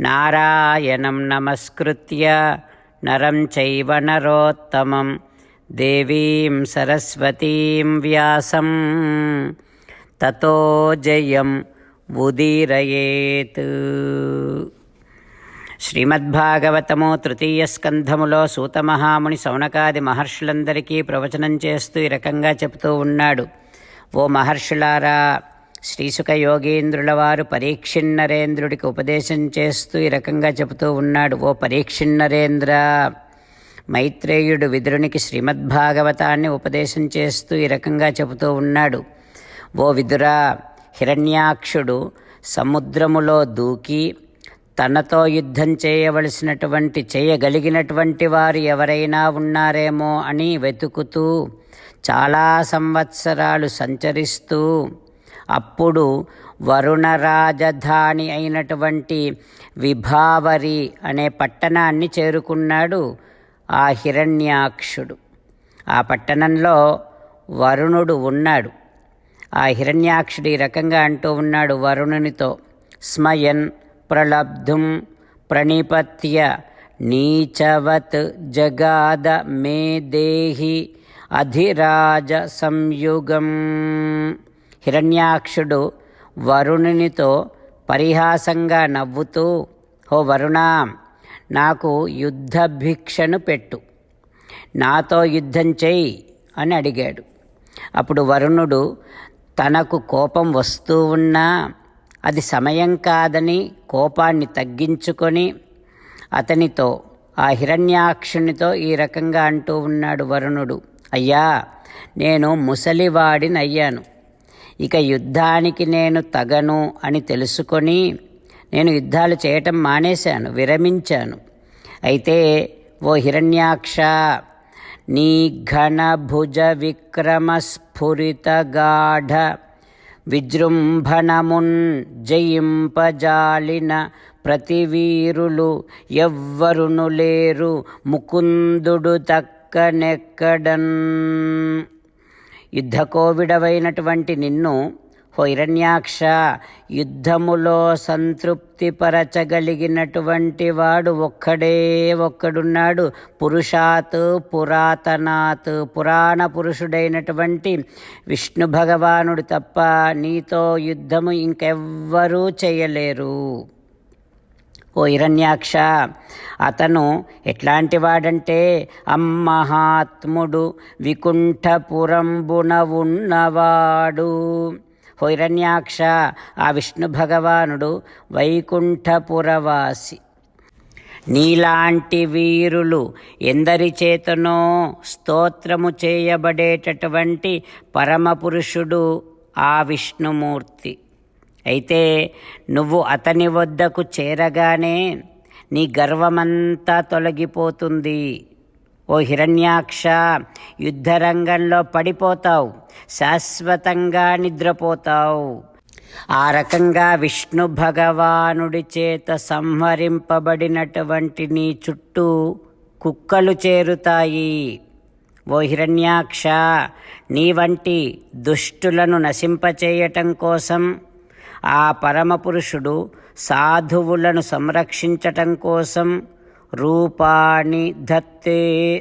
నారాయణం నమస్కృత్య నరం చైవ నరోత్తమం దేవీం సరస్వతీం వ్యాసం తతో జయం ఉదీరయేత్ శ్రీమద్భాగవతము తృతీయ స్కంధములో సూతమహాముని సౌనకాది మహర్షులందరికీ ప్రవచనం చేస్తూ ఈ రకంగా చెబుతూ ఉన్నాడు. ఓ మహర్షులారా శ్రీసుఖ యోగేంద్రుల వారు పరీక్షిన్నరేంద్రుడికి ఉపదేశం చేస్తూ ఈ రకంగా చెబుతూ ఉన్నాడు ఓ పరీక్షిన్నరేంద్ర! మైత్రేయుడు విదురునికి శ్రీమద్భాగవతాన్ని ఉపదేశం చేస్తూ ఈ రకంగా చెబుతూ ఉన్నాడు. ఓ విదురా హిరణ్యాక్షుడు సముద్రములో దూకి తనతో యుద్ధం చేయవలసినటువంటి చేయగలిగినటువంటి వారు ఎవరైనా ఉన్నారేమో అని వెతుకుతూ చాలా సంవత్సరాలు సంచరిస్తూ అప్పుడు వరుణ రాజధాని అయినటువంటి విభావరి అనే పట్టణాన్ని చేరుకున్నాడు ఆ హిరణ్యాక్షుడు. ఆ పట్టణంలో వరుణుడు ఉన్నాడు. ఆ హిరణ్యాక్షుడు ఈ రకంగా అంటూ ఉన్నాడు వరుణునితో స్మయన్ ప్రలబ్ధుం ప్రణిపత్య నీచవత్ జగాద మే దేహి అధిరాజ సంయుగం. హిరణ్యాక్షుడు వరుణునితో పరిహాసంగా నవ్వుతూ ఓ వరుణా నాకు యుద్ధ భిక్షను పెట్టు నాతో యుద్ధం చేయి అని అడిగాడు. అప్పుడు వరుణుడు తనకు కోపం వస్తూ ఉన్నా అది సమయం కాదని కోపాన్ని తగ్గించుకొని అతనితో ఆ హిరణ్యాక్షునితో ఈ రకంగా అంటూ ఉన్నాడు వరుణుడు. అయ్యా నేను ముసలివాడినయ్యాను. ఇక యుద్ధానికి నేను తగను అని తెలుసుకొని నేను యుద్ధాలు చేయటం మానేశాను విరమించాను. అయితే ఓ హిరణ్యాక్ష నీ ఘనభుజ విక్రమ స్ఫురిత గాఢ విజృంభణమున్ జయింపజాలిన ప్రతివీరులు ఎవ్వరును లేరు ముకుందుడు తక్కనెక్కడన్. యుద్ధకోవిడవైనటువంటి నిన్ను హో హిరణ్యాక్ష యుద్ధములో సంతృప్తిపరచగలిగినటువంటి వాడు ఒక్కడే ఒక్కడున్నాడు. పురుషాత్ పురాతనాత్ పురాణ పురుషుడైనటువంటి విష్ణు భగవానుడు తప్ప నీతో యుద్ధము ఇంకెవ్వరూ చేయలేరు. ఓ హిరణ్యాక్ష అతను ఎట్లాంటి వాడంటే అమ్మహాత్ముడు వికుంఠపురంబున ఉన్నవాడు ఓ హిరణ్యాక్ష ఆ విష్ణు భగవానుడు వైకుంఠపురవాసి. నీలాంటి వీరులు ఎందరి చేతనో స్తోత్రము చేయబడేటటువంటి పరమపురుషుడు ఆ విష్ణుమూర్తి. అయితే నువ్వు అతని వద్దకు చేరగానే నీ గర్వమంతా తొలగిపోతుంది. ఓ హిరణ్యాక్ష యుద్ధరంగంలో పడిపోతావు. శాశ్వతంగా నిద్రపోతావు. ఆ రకంగా విష్ణు భగవానుడి చేత సంహరింపబడినటువంటి నీ చుట్టూ కుక్కలు చేరుతాయి. ఓ హిరణ్యాక్ష నీ వంటి దుష్టులను నశింపచేయటం కోసం ఆ పరమపురుషుడు సాధువులను సంరక్షించటం కోసం రూపాణి ధత్తే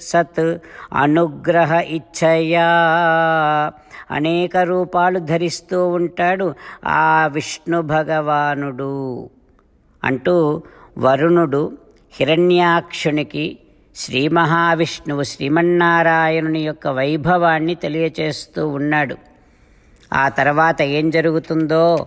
సత్ అనుగ్రహ ఇచ్చయా అనేక రూపాలు ధరిస్తూ ఉంటాడు ఆ విష్ణు భగవానుడు. అంటూ వరుణుడు హిరణ్యాక్షునికి శ్రీ మహావిష్ణువు శ్రీమన్నారాయణుని యొక్క వైభవాన్ని తెలియచేస్తూ ఉన్నాడు. ఆ తర్వాత ఏం జరుగుతుందో